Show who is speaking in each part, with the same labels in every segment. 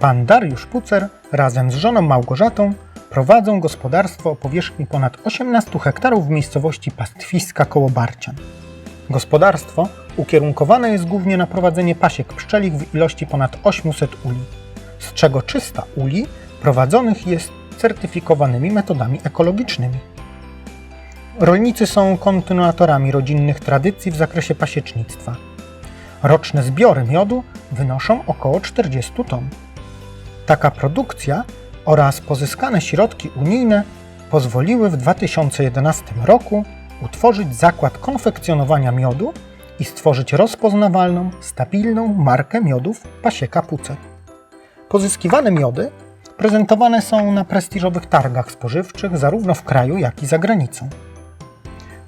Speaker 1: Pan Dariusz Pucer razem z żoną Małgorzatą prowadzą gospodarstwo o powierzchni ponad 18 hektarów w miejscowości Pastwiska koło Barcian. Gospodarstwo ukierunkowane jest głównie na prowadzenie pasiek pszczelich w ilości ponad 800 uli, z czego 300 uli prowadzonych jest certyfikowanymi metodami ekologicznymi. Rolnicy są kontynuatorami rodzinnych tradycji w zakresie pasiecznictwa. Roczne zbiory miodu wynoszą około 40 ton. Taka produkcja oraz pozyskane środki unijne pozwoliły w 2011 roku utworzyć zakład konfekcjonowania miodu i stworzyć rozpoznawalną, stabilną markę miodów Pasieka Puce. Pozyskiwane miody prezentowane są na prestiżowych targach spożywczych zarówno w kraju, jak i za granicą.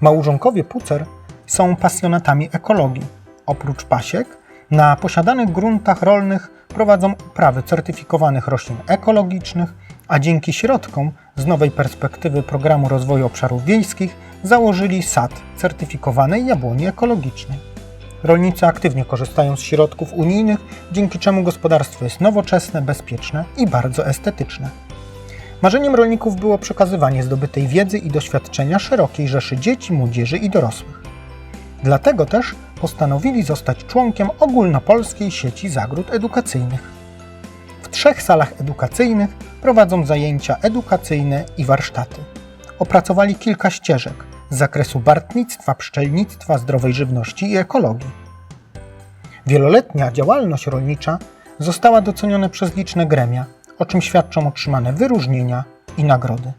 Speaker 1: Małżonkowie Pucer są pasjonatami ekologii. Oprócz pasiek, na posiadanych gruntach rolnych prowadzą uprawy certyfikowanych roślin ekologicznych, a dzięki środkom z nowej perspektywy Programu Rozwoju Obszarów Wiejskich założyli sad certyfikowanej jabłoni ekologicznej. Rolnicy aktywnie korzystają z środków unijnych, dzięki czemu gospodarstwo jest nowoczesne, bezpieczne i bardzo estetyczne. Marzeniem rolników było przekazywanie zdobytej wiedzy i doświadczenia szerokiej rzeszy dzieci, młodzieży i dorosłych. Dlatego też postanowili zostać członkiem ogólnopolskiej sieci zagród edukacyjnych. W trzech salach edukacyjnych prowadzą zajęcia edukacyjne i warsztaty. Opracowali kilka ścieżek z zakresu bartnictwa, pszczelnictwa, zdrowej żywności i ekologii. Wieloletnia działalność rolnicza została doceniona przez liczne gremia, o czym świadczą otrzymane wyróżnienia i nagrody.